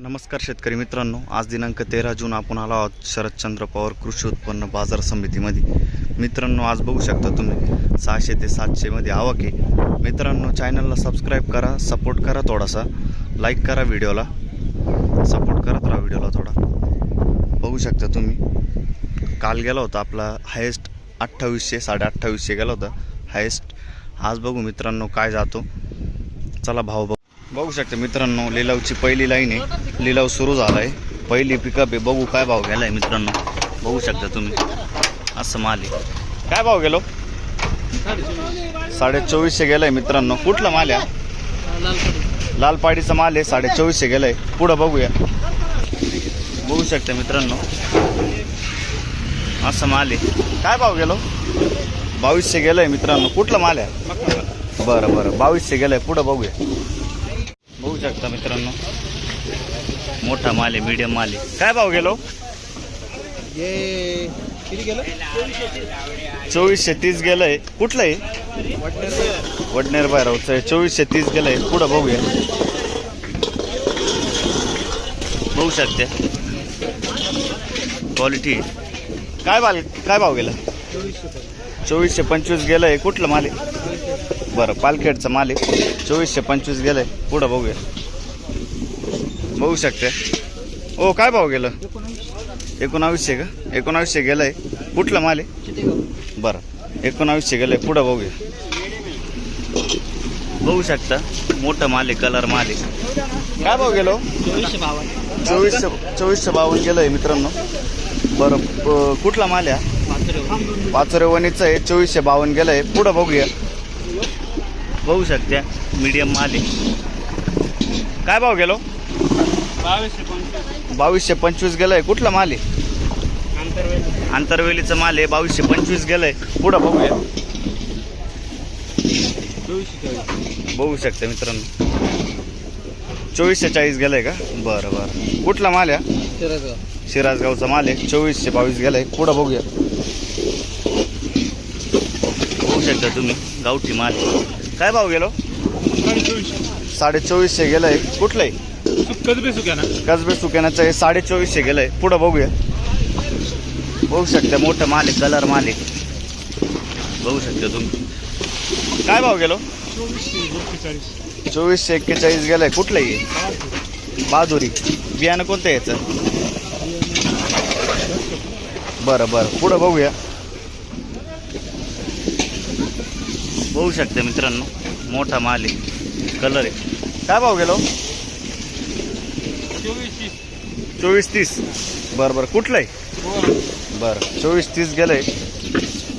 नमस्कार शेतकरी मित्रांनो. आज दिनांक तेरा जून आपण आलो आहोत शरदचंद्र पवार कृषी उत्पन्न बाजार समितीमध्ये. मित्रांनो आज बघू शकता तुम्ही सहाशे ते सातशेमध्ये आवक आहे. मित्रांनो चॅनलला सबस्क्राईब करा सपोर्ट करा थोडासा. लाईक करा व्हिडिओला सपोर्ट करत राहा व्हिडिओला थोडा. बघू शकता तुम्ही काल गेला होता आपला हायेस्ट अठ्ठावीसशे साडे अठ्ठावीसशे गेला होता. हायेस्ट आज बघू मित्रांनो काय जातो. चला भाव बघू शकता मित्रांनो लिलावची पहिली लाईन आहे. लिलाव सुरू झाला आहे पहिली पिकअप आहे. बघू काय भाव गेला आहे मित्रांनो. बघू शकता तुम्ही. असं माल आहे. काय भाव गेलो? साडे चोवीसशे गेलाय मित्रांनो. कुठला माल आहे लालपाडीचा माल आहे. साडे चोवीसशे गेलाय. पुढं बघूया. बघू शकता मित्रांनो. असं माल आहे. काय भाव गेलो? बावीसशे गेलाय मित्रांनो. कुठला माल आहे? बरं बरं. बावीसशे गेलाय. पुढं बघूया. शकता मित्रांनो. मोठा माल आहे मीडियम माल आहे. काय भाव गेलो? ये किती गेलं? चोवीसशे तीस गेलंय. कुठलं आहे? वडनेर बायरावचं आहे. चोवीसशे तीस गेलंय. पुढं बघूया. बघू शकते. क्वालिटी काय भाव काय भाव गेला? चोवीसशे पंचवीस गेलंय. कुठलं माल आहे? बरं पालखेडचं माल आहे. चोवीसशे पंचवीस गेलंय. पुढं बघूया. बघू शकते. ओ काय भाव गेलं? एकोणावीसशे का? एकोणावीसशे गेलंय. कुठलं माल आहे? बरं एकोणावीसशे गेलंय. पुढं बघूया. बघू शकता. मोठं माल आहे कलर माल आहे. काय भाव गेलो? चोवीसशे चोवीसशे बावन्न बावन्न गेलंय मित्रांनो. बरं कुठला माल आहे पाचोरे वणीचं आहे. चोवीसशे बावन्न गेलंय. पुढं बघूया. बघू शकत्या मीडियम माल. आहे काय भाव गेलो? बावीसशे पंचवीस. बावीसशे पंचवीस गेलंय. कुठला माल? आहे आंतरवेल. आंतरवेलीचं माल आहे. बावीसशे पंचवीस गेलंय. पुढं बघूया. बघू शकता मित्रांनो. चोवीसशे चाळीस गेलंय का? बरं बरं. कुठला माल आहे? सिराजगावचा माल आहे. चोवीसशे बावीस गेलाय. पुढं बघूया. बघू शकता तुम्ही. गावठी माल. काय भाव गेलो? साडे चोवीसशे गेलंय. कुठलं आहे कधी बी कसबे सुकेनाचं आहे. साडे चोवीसशे गेलंय. पुढं बघूया. बघू शकते मोठं मालिक कलर मालिक. बघू शकते तुम्ही. काय भाव गेलो? चोवीसशे एक्केचाळीस चोवीसशे एक्केचाळीस गेलंय कुठलं बियाणं कोणतं याचं? बरं बरं. पुढं बघूया. बघू शकता मित्रांनो. मोठा माल आहे कलर आहे. काय भाव गेलो? चोवीसशे चोवीस तीस. बरं बरं. कुठलं आहे बरं. चोवीस तीस गेलंय.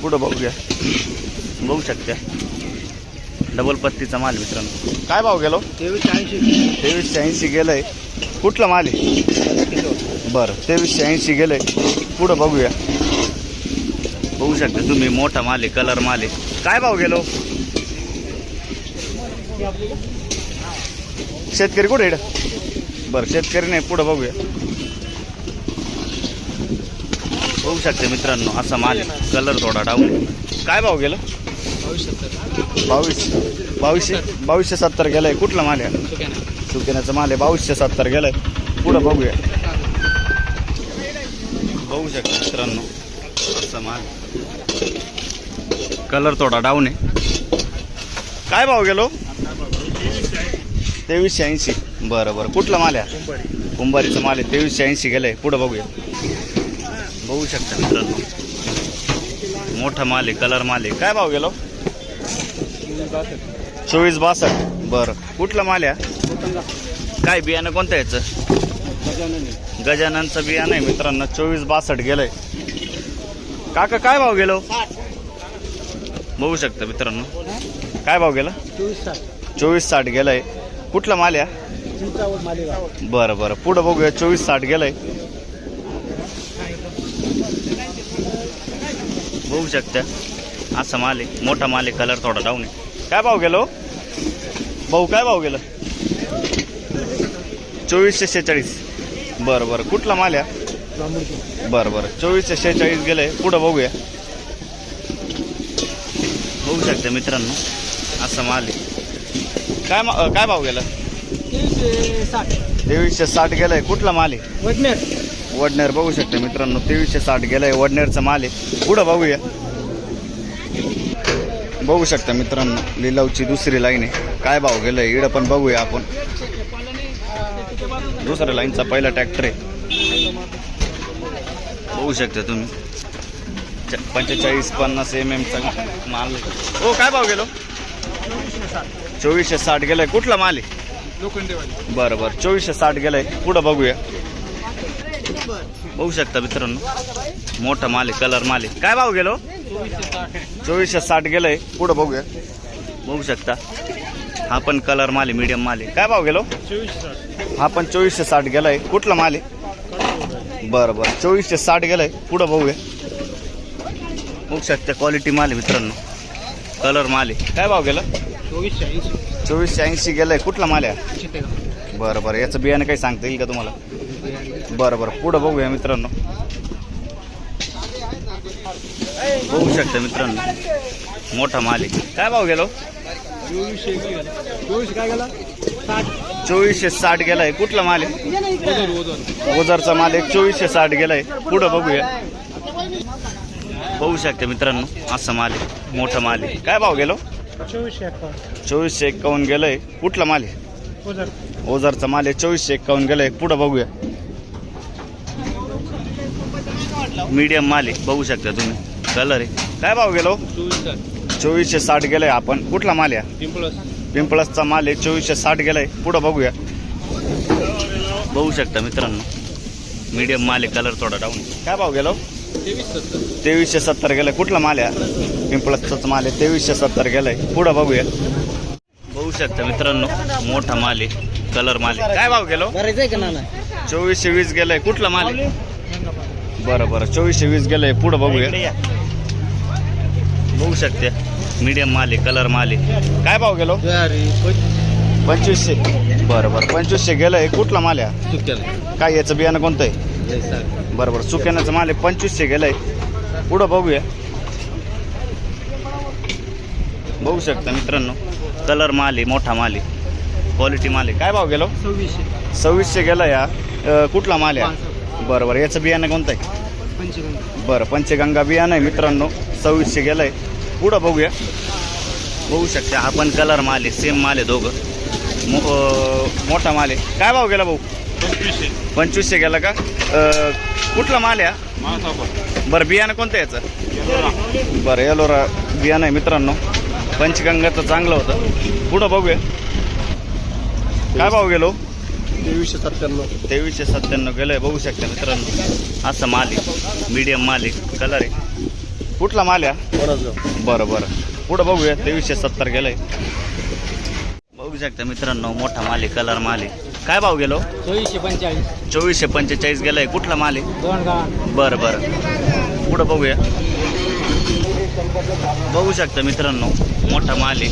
पुढं बघूया बघू शकता. डबल पत्तीचा माल मित्रांनो. काय भाव गेलो? तेवीसशे ऐंशी. तेवीसशे ऐंशी गेलंय. कुठला माल आहे? बरं. तेवीसशे ऐंशी गेलंय. पुढं बघूया. बघू शकता तुम्ही. मोठा माल आहे कलर माल आहे. काय भाव गेलो? शेतकरी कुठे आहे इकडं? बरं शेतकरी नाही पुढं बघूया. बघू शकते मित्रांनो असा माल आहे कलर थोडा डाऊन काय भाव गेलं? बावीस. बावीसशे? बावीसशे सत्तर गेलाय. कुठला माल आहे? सुक्या माल आहे. बावीसशे सत्तर गेलाय. पुढं बघूया. बघू शकता मित्रांनो असा माल. कलर थोडा डाऊन आहे. काय भाव गेलो? तेवीसशे ऐंशी बरं बरं. कुठला माल आहे? कुंभारीचं माल आहे. तेवीसशे ऐंशी गेलंय. पुढं बघूया. बघू शकता मित्रांनो. मोठा माल आहे कलर माल आहे. काय भाव गेलो चोवीस बासष्ट. बरं. कुठला माल आहे? काय बियाणं कोणतं याचं? गजाननचं बियाणं आहे मित्रांनो. चोवीस बासष्ट गेलंय. काका काय भाव गेलो बघू शकता मित्रांनो. काय भाव गेला? चोवीस साठ. चोवीस साठ गेलंय. कुठला माल आहे बरं बरं. पुढं बघूया. चोवीस साठ गेलंय. बघू शकता. असा माल आहे. मोठा माल आहे. कलर थोडा डाऊन आहे. काय भाव गेलो? भाऊ काय भाव गेलं? चोवीसशे शेहेचाळीस. बरं बरं. कुठला माल आहे बरं बरं. चोवीसशे शेहेचाळीस गेलंय. पुढं बघूया. बघू शकता मित्रांनो. असं माल आहे. काय मा- अं, काय भाव गेला? तीनशे साठ तेवीसशे साठ गेलाय. कुठला माल आहे? वडनेर. वडनेर बघू शकते मित्रांनो तेवीसशे साठ गेलाय. वडनेरचा माल आहे. पुढं बघूया? बघू शकता मित्रांनो लिलावची दुसरी लाईन आहे. काय भाव गेलाय? इकडं पण बघूया आपण. दुसऱ्या लाईनचा पहिला ट्रॅक्टर आहे. बघू शकता तुम्ही. च- पंचेचाळीस पन्नास एम एमचा माल. आहे. हो काय भाव गेलो? चोवीसशे साठ. गेलाय. कुठला माल आहे? बरं बरं. चोवीसशे साठ गेलाय. पुढं बघूया? बघू शकता मित्रांनो. मोठा माल आहे कलर माल आहे. काय भाव गेलो? चोवीसशे साठ. गेलंय. पुढं बघूया? बघू शकता. हा पण कलर माल आहे मीडियम माल आहे. काय भाव गेलो? चोवीसशे हा पण चोवीसशे साठ गेलाय. कुठला माल आहे? बरं बरं. चोवीसशे साठ गेलाय. पुढं बघूया? बघू शकता. क्वालिटी माल आहे मित्रांनो. कलर माल आहे. काय भाव गेला? चोवीसशे ऐंशी. चोवीसशे ऐंशी गेलाय. कुठला माल आहे? चितेगाव बरं बरं. याचं बियाणं काही सांगता येईल का तुम्हाला? बरं बरं. पुढं बघूया मित्रांनो. बघू शकता मित्रांनो. मोठा माल आहे. काय भाव गेलो. चोवीसशे काय गेला? साठ. चोवीसशे साठ गेलाय. कुठला माल आहे? ओझर ओझर. ओझरचा माल आहे. चोवीसशे साठ गेलाय. पुढं बघूया. बघू शकता मित्रांनो. असं माल आहे. मोठा माल आहे. काय भाव गेलो? चोवीसशे चोवीसशे एक्कावन्न गेलंय. कुठला माल आहे? ओझर. ओझरचा माल आहे. चोवीसशे एक्कावन्न गेलाय. पुढं बघूया. मीडियम माल आहे. बघू शकता तुम्ही. कलर आहे. काय भाव गेलो? चोवीस चोवीसशे साठ गेलाय आपण. कुठला माल आहे? पिंपळस पिंपळसचा माल आहे. चोवीसशे साठ गेलाय. पुढं बघूया. बघू शकता मित्रांनो. मीडियम माल आहे. कलर थोडा डाऊन काय भाव गेलो? तेवीसशे सत्तर गेलाय. कुठला माल आहे? पिंपळसचाच माल आहे तेवीसशे सत्तर गेलाय. पुढं बघूया. बघू शकता मित्रांनो मोठा माल आहे कलर माल आहे. काय भाव गेलो? बरेच आहे का नाना? चोवीसशे वीस गेलाय. कुठला माल आहे? बरं बरं. चोवीसशे वीस गेलंय. पुढं बघूया. बघू शकते. मीडियम माल आहे कलर माल आहे. काय भाव गेलो? पंचवीसशे. बरं बरं. पंचवीसशे गेलंय. कुठला माल आहे? काय याचं बियाणं कोणतं आहे? बरं बरं. सुक्यानाचं माल आहे पंचवीसशे गेलंय. पुढं बघूया. बघू शकता मित्रांनो. कलर माल आहे मोठा माल आहे. क्वालिटी माल आहे. काय भाव गेलो? सव्वीसशे. सव्वीसशे गेला या. अं, कुठला माल आहे? बरं बरं. याचं बियाणं कोणतं आहे? बरं पंचगंगा बियाणं आहे मित्रांनो. सव्वीसशे गेलाय. पुढं बघूया. बघू शकता. हा पण कलर माल आहे सेम माल आहे दोघं. मो अं, मोठा माल आहे. काय भाव गेला भाऊ? पंचवीसशे. पंचवीसशे गेला का? अं, कुठला माल आहे हा? बरं बियाणं कोणतं आहे याचं? बरं येलोरा बियाणं आहे मित्रांनो. पंचगंगाचं चांगलं होतं. पुढं बघूया. काय भाव गेलो? तेवीसशे सत्त्याण्णव. तेवीसशे सत्त्याण्णव गेलंय. बघू शकता मित्रांनो. असं माल आहे. मीडियम माल आहे. कलर आहे. कुठला माल आहे? बरं बरं बरं. पुढं बघूया. तेवीसशे सत्तर गेलंय. बघू शकता मित्रांनो मोठा माल आहे. कलर माल आहे. काय भाव गेलो? चोवीसशे पंचेचाळीस. चोवीसशे पंचेचाळीस गेलाय. कुठला माल आहे? बरं बरं. पुढं बघूया. बघू शकता मित्रांनो मोठा माल आहे.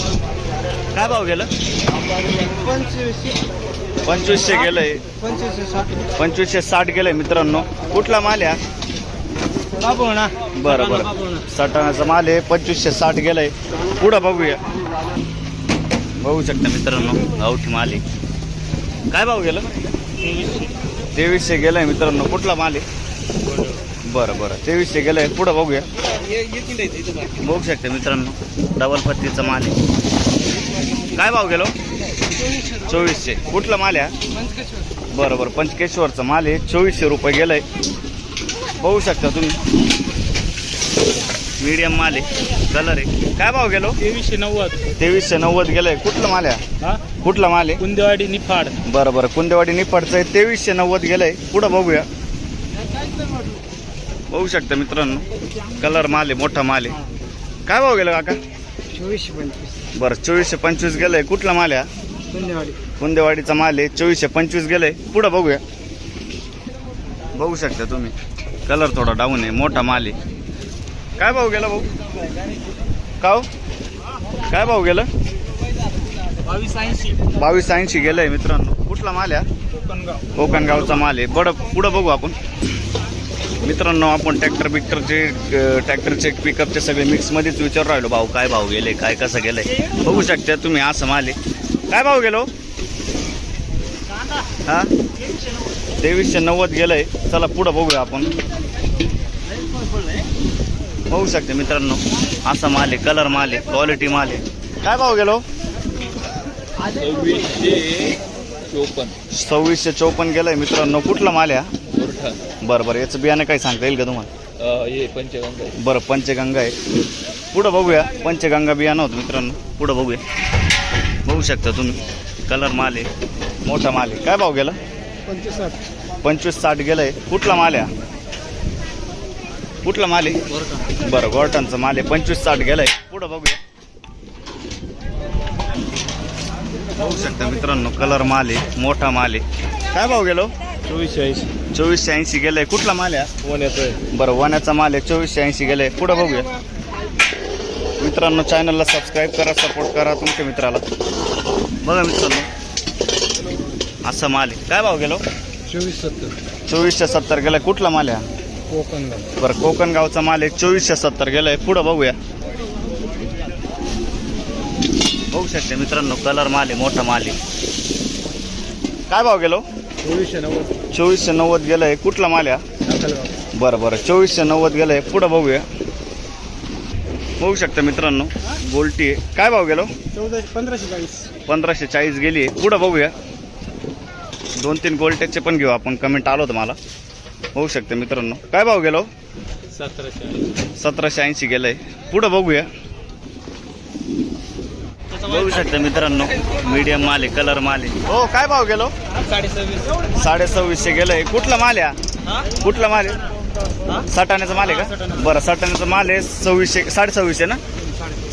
काय भाव गेलं? पंचवीसशे. गेलंय. पंचवीसशे साठ. गेलंय मित्रांनो. कुठला माल आहे बरं बरं. सटाणाचा माल आहे. पंचवीसशे साठ गेलाय. पुढं बघूया. बघू शकता मित्रांनो गावठी माल आहे. काय भाव गेलं? तेवीसशे गेलाय मित्रांनो. कुठला माल आहे? बरं बरं. तेवीसशे गेलाय. पुढं बघूया. बघू शकता मित्रांनो. डबल पत्तीचा माल आहे. काय भाव गेलो? चोवीसशे. कुठला माल आहे? बरं बरं. पंचकेश्वरचा माल आहे. चोवीसशे रुपये गेलाय. बघू शकता तुम्ही. मीडियम माल आहे. कलर आहे. काय भाव गेलो? तेवीसशे नव्वद. तेवीसशे नव्वद गेलाय. कुठला माल आहे? कुठला माल आहे? कुंदेवाडी निफाड. बरं बरं. कुंदेवाडी निफाडचं आहे. तेवीसशे नव्वद गेलंय. पुढं बघूया. बघू शकता मित्रांनो. कलर माल आहे मोठा माल आहे. काय भाव गेलं काका? चोवीसशे पंचवीस. बरं चोवीसशे पंचवीस गेलंय. कुठला माल आहे? कुंदेवाडी. कुंदेवाडीचा माल आहे. चोवीसशे पंचवीस गेलंय. पुढं बघूया. बघू शकता तुम्ही. कलर थोडा डाऊन आहे मोठा माल आहे. काय भाव गेला भाऊ? का हो? काय भाव गेलं? बावीस ऐंशी. बावीस ऐंशी गेलंय मित्रांनो. कुठला माल आहे? कोकणगाव. कोकणगावचा माल आहे. बडं पुढं बघू आपण. मित्रांनो आपण ट्रॅक्टर बिक्टरचे ट्रॅक्टरचे पिकअपचे सगळे मिक्समध्येच विचारू राहिलो. भाऊ काय भाव गेले काय कसं गेलंय? बघू शकता तुम्ही असं माल. काय भाव गेलो? हा? तेवीसशे नव्वद गेलंय. चला पुढं बघूया आपण. बघू शकते मित्रांनो असा माल आहे कलर माल आहे क्वालिटी माल. आहे काय भाव गेलो? सव्वीसशे चोपन्न. सव्वीसशे चौपन्न गेलंय मित्रांनो कुठला माल आहे बरं बरं. याचं बियाणं काही सांगता येईल का तुम्हाला? हे पंचगंगा आहे. बरं पंचगंगा आहे. पुढं बघूया. पंचगंगा बियाणं होतं मित्रांनो. पुढं बघूया. बघू शकता तुम्ही. कलर माल आहे. मोठा माल आहे. काय भाव गेला? पंचसाठ. पंचवीस साठ गेलंय. कुठला माल आहे? हा? कुठला माल आहे? बरं गॉर्टनचा माल आहे. पंचवीस साठ गेलाय. पुढं बघूया. बघू शकता मित्रांनो कलर माल आहे. मोठा माल आहे. काय भाव गेलो चोवीसशे ऐंशी. चोवीसशे ऐंशी गेलाय. कुठला माल आहे येतोय बरं वण्याचा माल आहे. चोवीसशे ऐंशी गेले पुढं बघूया. मित्रांनो चॅनलला सबस्क्राईब करा सपोर्ट करा तुमच्या मित्राला. बघा मित्रांनो असा माल आहे. काय भाव गेलो? चोवीस सत्तर. चोवीसशे सत्तर गेलाय. कुठला माल आहे हा? कोकण बरं कोकण गावचा माल आहे. चोवीसशे सत्तर गेलाय. पुढं बघूया. बघू शकते मित्रांनो कलर माल आहे मोठा माल आहे. काय भाव गेलो? चोवीसशे नव्वद. चोवीसशे नव्वद गेलाय. कुठला माल आहे बरं बरं. चोवीसशे नव्वद गेलंय. पुढं बघूया. बघू शकता मित्रांनो गोल्टी आहे. काय भाव गेलो? पंधराशे चाळीस पंधराशे चाळीस गेली आहे. पुढं बघूया. दोन तीन गोल्टेकचे पण घेऊ आपण. कमेंट आलो होतं मला. बघू शकते मित्रांनो. काय भाव गेलो? सतराशे सतराशे ऐंशी गेलंय. पुढं बघूया. बघू शकता मित्रांनो मीडियम माल आहे कलर माल आहे. हो काय भाव गेलो? साडे सव्वीस साडे सव्वीसशे गेलंय कुठला माल आहे हा? कुठला माल आहे? सटाण्याचा माल आहे का? बरं सटाण्याचा माल आहे सव्वीसशे साडे सव्वीसशे ना?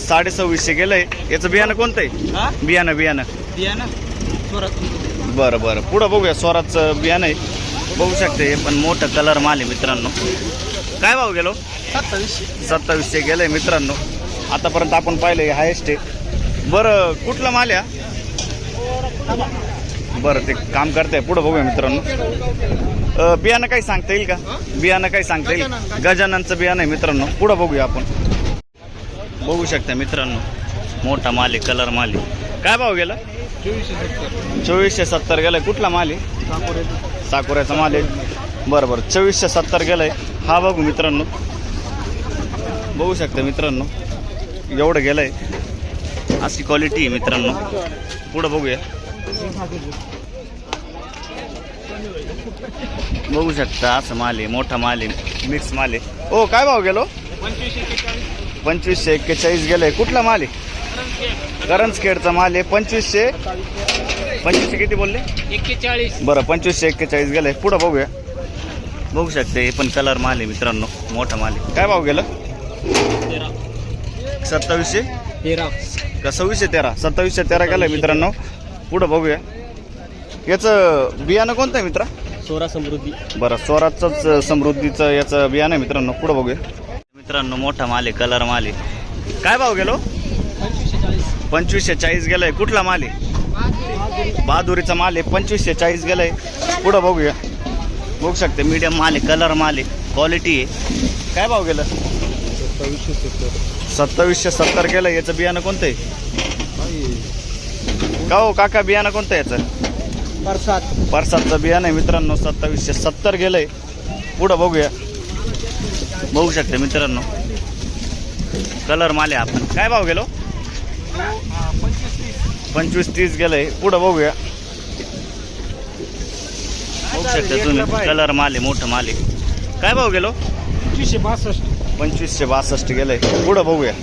साडे सव्वीसशे गेलंय याचं बियाणं कोणतं आहे? बियाणं बियाणं. बियाणं? बरं बरं. पुढं बघूया स्वराजचं बियाणं आहे. बघू शकते हे पण मोठं कलर माल आहे मित्रांनो. काय भाव गेलो? सत्तावीसशे. सत्तावीसशे गेलंय मित्रांनो. आतापर्यंत आपण पाहिलं हायेस्ट आहे. बरं कुठलं माल या बरं ते काम करते पुढं बघूया मित्रांनो. बियाणं काही सांगता येईल का? बियाणं काही सांगता येईल? गजाननचं बियाणं आहे मित्रांनो. पुढं बघूया आपण. बघू शकता मित्रांनो. मोठा माल आहे कलर माल आहे. काय भाव गेला? चोवीसशे सत्तर गेलाय. कुठला माल आहे? साकोरे साकुऱ्याचा माल आहे. बरं बरं. चोवीसशे सत्तर गेलाय. हा बघू मित्रांनो. बघू शकता मित्रांनो. एवढं गेलंय. अशी क्वालिटी आहे मित्रांनो. पुढं बघूया. बघू शकता असं माल आहे मोठा माल आहे मिक्स माल आहे. ओ काय भाव गेलो? पंचवीसशे एक्केचाळीस गेलंय. कुठला माल आहे? करंजखेडचा माल आहे. पंचवीसशे? पंचवीसशे किती बोलले? एक्केचाळीस. बरं पंचवीसशे एक्केचाळीस गेलंय. पुढं बघूया. बघू शकते हे पण कलर माल आहे मित्रांनो. मोठा माल आहे. काय भाव गेलं? सत्तावीसशे? तेरा. का सव्वीसशे तेरा? सत्तावीसशे तेरा गेलंय मित्रांनो. पुढं बघूया. याचं बियाणं कोणतं आहे मित्रा? सोळा समृद्धी. बरं स्वराजचंच समृद्धीचं याचं बियाणं आहे मित्रांनो. पुढं बघूया. मित्रांनो मोठा माल आहे कलर माल आहे. काय भाव गेलो? पंचवीसशे चाळीस पंचवीसशे चाळीस गेलाय. कुठला माल आहे? बहादुरीचा माल आहे. पंचवीसशे चाळीस गेलाय. पुढं बघूया. बघू शकते मीडियम माल आहे कलर माल आहे क्वालिटी आहे. काय भाव गेलं? सत्तावीसशे सत्तर सत्तावीसशे सत्तर केलं याचं बियाणं कोणतं आहे? का हो काका बियाणं कोणतं आहे याचं? परसाद परसादचं बियाणं आहे मित्रांनो सत्तावीसशे सत्तर गेलंय पुढं बघूया. बघू शकते मित्रांनो. कलर माले आपण. काय भाव गेलो? पंचवीस तीस गेलंय. पुढं बघूया. बघू शकता तुम्ही. कलर माल आहे मोठं माले. काय भाव गेलो? पंचवीसशे बासष्ट. पंचवीसशे बासष्ट गेलं. आहे पुढं बघूया.